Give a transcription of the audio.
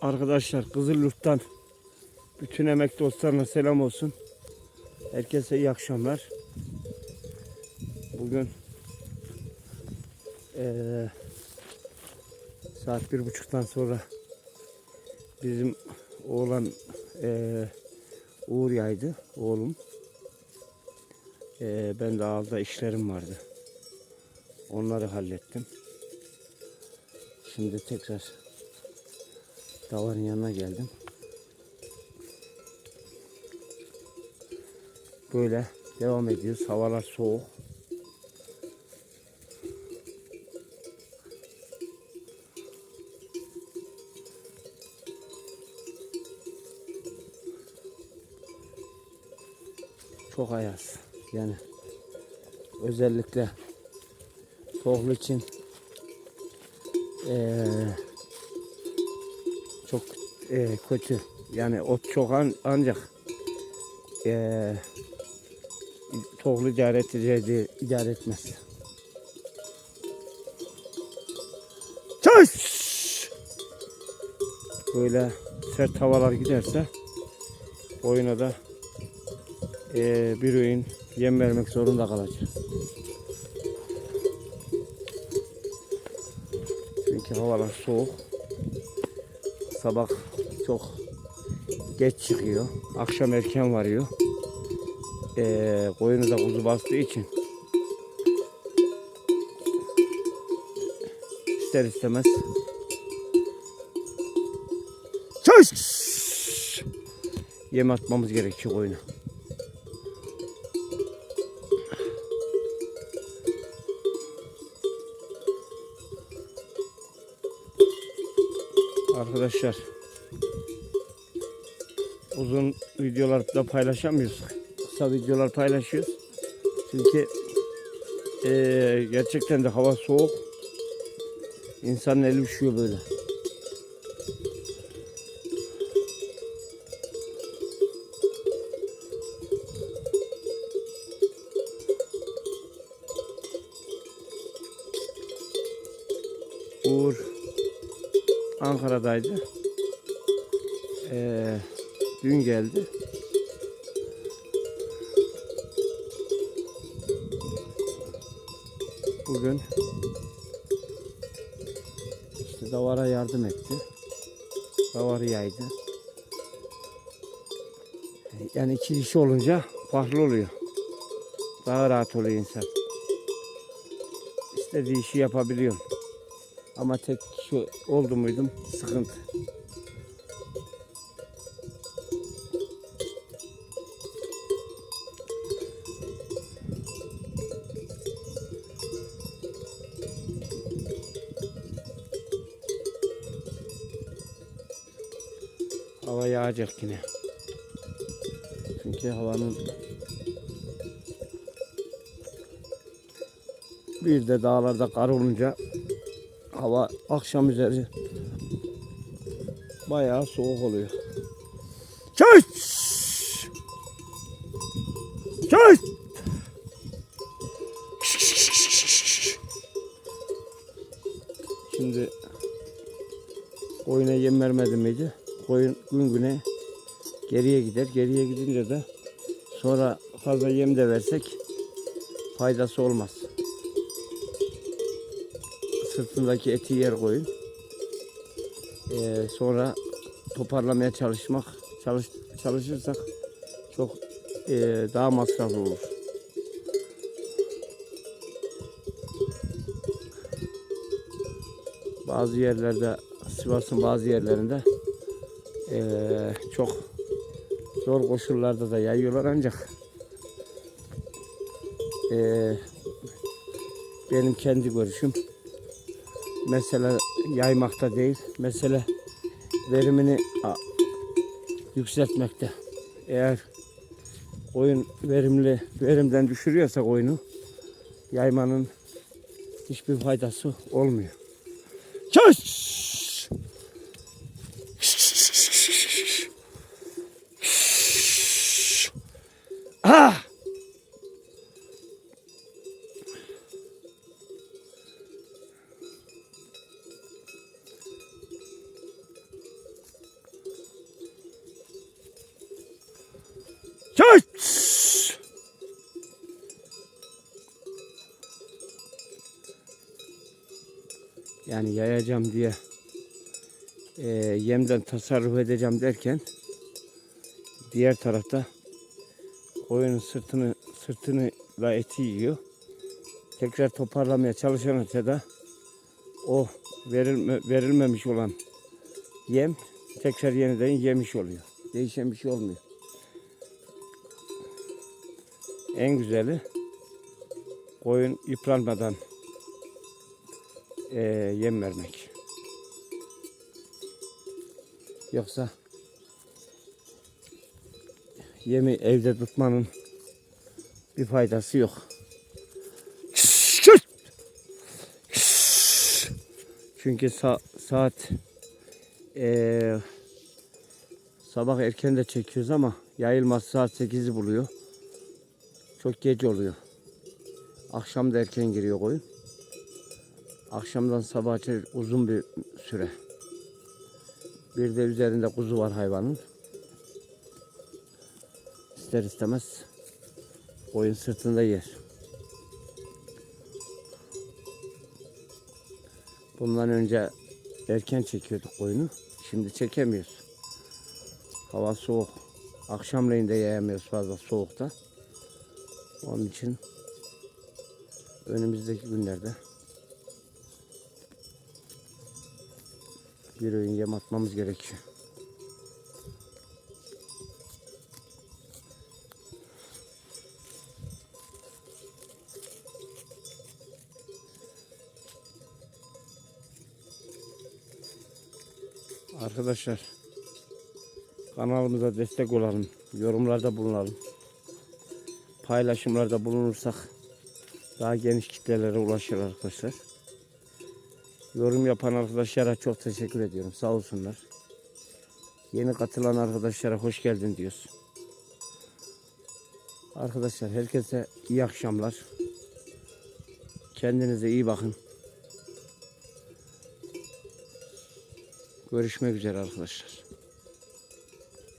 Arkadaşlar Kızılyurt'tan bütün emek dostlarına selam olsun. Herkese iyi akşamlar. Bugün eee, saat bir buçuktan sonra bizim oğlan eee, Uğur yaydı oğlum. Eee, ben de ağılda işlerim vardı. Onları hallettim. Şimdi tekrar davarın yanına geldim. Böyle devam ediyoruz. Havalar soğuk. Çok ayaz. Yani özellikle tohlu için eee, çok eee, kötü. Yani ot çok an- ancak eee tohlu idare edeceği idare etmez. Çöş! Böyle sert havalar giderse oyuna da eee, bir öğün yem vermek zorunda kalacak. Çünkü havalar soğuk. Sabah çok geç çıkıyor. Akşam erken varıyor. Ee, koyunu da kuzu bastığı için ister istemez Çöş! Yem atmamız gerekiyor koyuna. Arkadaşlar uzun videolar da paylaşamıyoruz. Kısa videolar paylaşıyoruz. Çünkü eee, gerçekten de hava soğuk. İnsanın eli üşüyor böyle. Uğur Ankara'daydı. Ee, dün geldi. Bugün işte davara yardım etti. Davarı yaydı. Yani iki kişi olunca farklı oluyor. Daha rahat oluyor insan. İstediği işi yapabiliyor. Ama tek kişi oldu muydum sıkıntı. Hava yağacak yine. Çünkü havanın bir de dağlarda kar olunca hava akşam üzeri bayağı soğuk oluyor. Çöş! Çöş! Şimdi koyuna yem vermedim miydi? Koyun gün güne geriye gider. Geriye gidince de sonra fazla yem de versek faydası olmaz. Sırtındaki eti yer koyun. Ee, sonra toparlamaya çalışmak çalış, çalışırsak çok ee, daha masraflı olur. Bazı yerlerde Sivas'ın bazı yerlerinde ee, çok zor koşullarda da yayıyorlar ancak ee, benim kendi görüşüm mesele yaymakta değil mesele verimini yükseltmekte eğer koyun verimli verimden düşürüyorsa koyunu yaymanın hiçbir faydası olmuyor. Çöş! Ah! Çöç! Yani yayacağım diye e, yemden tasarruf edeceğim derken diğer tarafta koyunun sırtını sırtını da eti yiyor. Tekrar toparlamaya çalışan da o verilme, verilmemiş olan yem tekrar yeniden yemiş oluyor. Değişen bir şey olmuyor. En güzeli koyun yıpranmadan eee, yem vermek. Yoksa yemi evde tutmanın bir faydası yok. Çünkü sa- saat eee, sabah erken de çekiyoruz ama yayılmaz saat 8'i buluyor. Çok gece oluyor. Akşam da erken giriyor koyun. Akşamdan sabaha kadar uzun bir süre. Bir de üzerinde kuzu var hayvanın. İster istemez koyun sırtında yer. Bundan önce erken çekiyorduk koyunu. Şimdi çekemiyoruz. Hava soğuk. Akşamleyin de yayamıyoruz fazla soğukta. Onun için önümüzdeki günlerde bir öğün yem atmamız gerekiyor. Arkadaşlar kanalımıza destek olalım. Yorumlarda bulunalım. Paylaşımlarda bulunursak daha geniş kitlelere ulaşır arkadaşlar. Yorum yapan arkadaşlara çok teşekkür ediyorum. Sağ olsunlar. Yeni katılan arkadaşlara hoş geldin diyoruz. Arkadaşlar herkese iyi akşamlar. Kendinize iyi bakın. Görüşmek üzere arkadaşlar.